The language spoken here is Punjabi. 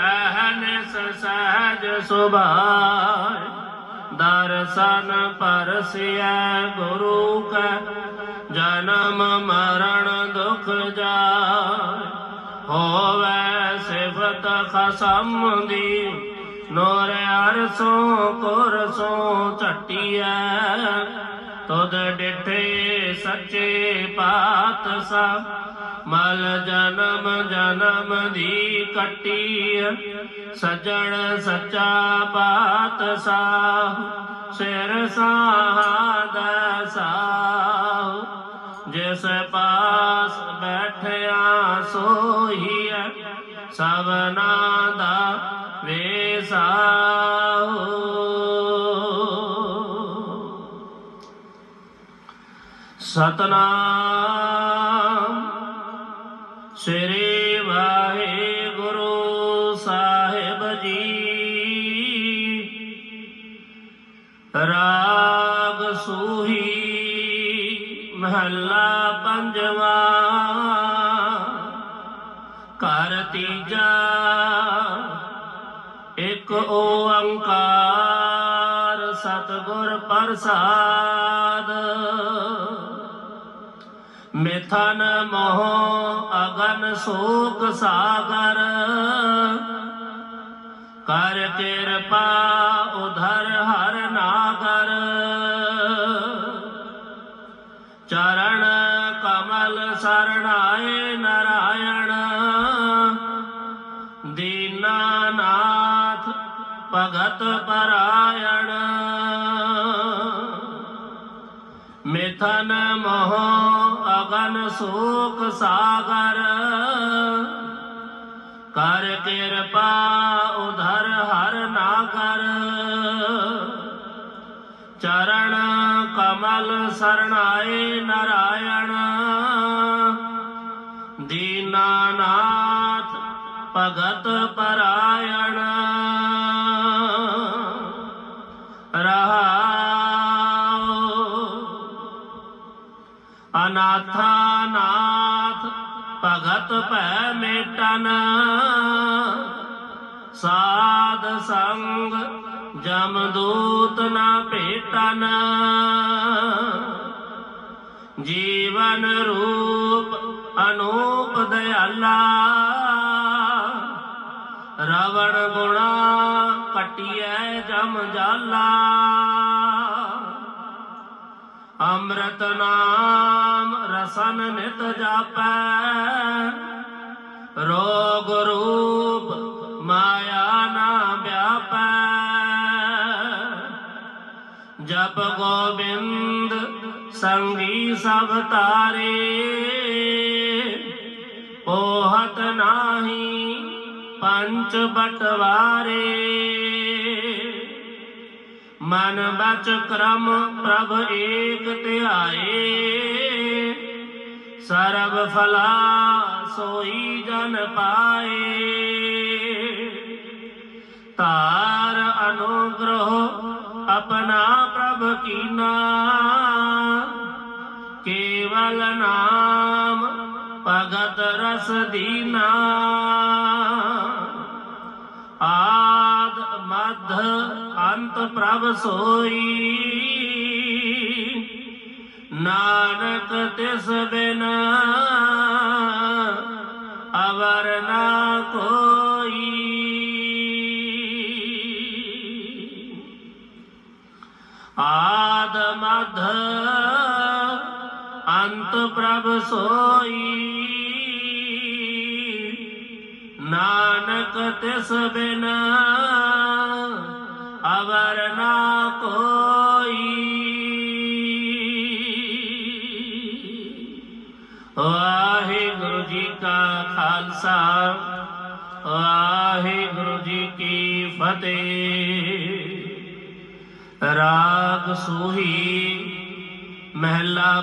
ਅਹਨਿਸ ਸਹਜ ਸੁਭਾਇ, ਦਰਸ਼ਨ ਪਰਸਿਐ ਗੁਰੂ ਕੈ, ਜਨਮ ਮਰਨ ਦੁਖ ਜਾਇ, ਹੋਵੇ ਸਿਫਤ ਖਸਮ ਦੀ, ਨੋਰ ਅਰਸੋਂ ਕੁਰਸੋਂ ਝਟੀਐ। ਤੁਧ ਡਿਠੇ ਸੱਚੇ ਪਾਤਸ਼ਾਹ, ਮਲ ਜਨਮ ਜਨਮ ਦੀ ਕੱਟੀ ਸਜਣ ਸੱਚਾ ਪਾਤਸ਼ਾਹ, ਸਿਰ ਸਾਧ ਸਾਹ, ਜਿਸ ਪਾਸ ਬੈਠਿਆ ਸੋਹੀਐ ਸਭਨਾ ਦਾ ਵੇਸਾਹੋ ਸਤਨਾਮ। ਸ੍ਰੀ ਵਾਹਿਗੁਰੂ ਸਾਹਿਬ ਜੀ। ਰਾਗ ਸੂਹੀ ਮਹੱਲਾ ਪੰਜਵਾ। ਘਰ ਤੀਜਾ। ਇੱਕ ਓੰਕਾਰ ਸਤਿਗੁਰ ਪ੍ਰਸਾਦ। ਮਿਥਨ ਮੋਹ ਅਗਨ ਸੋਕ ਸਾਗਰ। ਕਰ ਕਿਰਪਾ ਉਧਰ ਹਰ ਨਾਗਰ। ਚਰਨ ਕਮਲ ਸਰਣਾਏ ਨਰਾਇਣ। ਦੀਨਾਨਾਥ ਭਗਤ ਪਰਾਇਣ। ਮਿਥਨ ਮੋਹ, ਅਗਨ ਸੋਕ ਸਾਗਰ। ਕਰ ਕਿਰਪਾ ਉਧਰ ਹਰ ਨਾਗਰ ਚਰਨ ਕਮਲ ਸਰਣਾਏ ਨਰਾਇਣ। ਦੀਨਾਨਾਥ ਭਗਤ ਪਰਾਇਣ। ਰਹਾਉ ਅਨਾਥਾ ਨਾਥ ਭਗਤ ਭੈ ਮੇਟਨ। ਸਾਧ ਸੰਗ ਜਮਦੂਤ ਨਾ ਭੇਟਨ। ਜੀਵਨ ਰੂਪ ਅਨੂਪ ਦਇਆਲਾ। ਰਵਣ ਗੁਣਾ ਕਟਿਐ ਜਮ ਜਾਲਾ। ਅੰਮ੍ਰਿਤ ਨਾਮ ਰਸਨ ਨਿਤ ਜਾਪੈ। ਰੋਗ ਰੂਪ ਮਾਇਆ ਨਾ ਵਿਆਪੈ। ਜਪ ਗੋਬਿੰਦ ਸੰਗੀ ਸਭ ਤਾਰੇ। ਪੋਹਤ ਨਾਹੀ ਪੰਚ ਬਟਵਾਰੇ। ਮਨ ਬਚ ਕਰਮ ਪ੍ਰਭ ਏਕ ਧਿਆਏ ਸਰਬ ਫਲਾ ਸੋਈ ਜਨ ਪਾਏ। ਤਾਰ ਅਨੁਗ੍ਰਹ ਆਪਣਾ ਪ੍ਰਭ ਕੀਨਾ। ਕੇਵਲ ਨਾਮ ਭਗਤ ਰਸ ਦੀਨਾ। ਆਦ ਮਧ ਅੰਤ ਪ੍ਰਭ ਸੋਈ। ਨਾਨਕ ਤਿਸ ਬਿਨ ਅਵਰ ਨਾ ਕੋਈ। ਆਦ ਮਧ ਅੰਤ ਪ੍ਰਭ ਸੋਈ। ਨਾਨਕ ਤਿਸ ਬਿਨ ਅਵਰ ਨਾ ਕੋਈ। ਵਾਹਿਗੁਰੂ ਜੀ ਕਾ ਖਾਲਸਾ ਵਾਹਿਗੁਰੂ ਜੀ ਕੀ ਫਤਿਹ। ਰਾਗ ਸੂਹੀ ਮਹਿਲਾ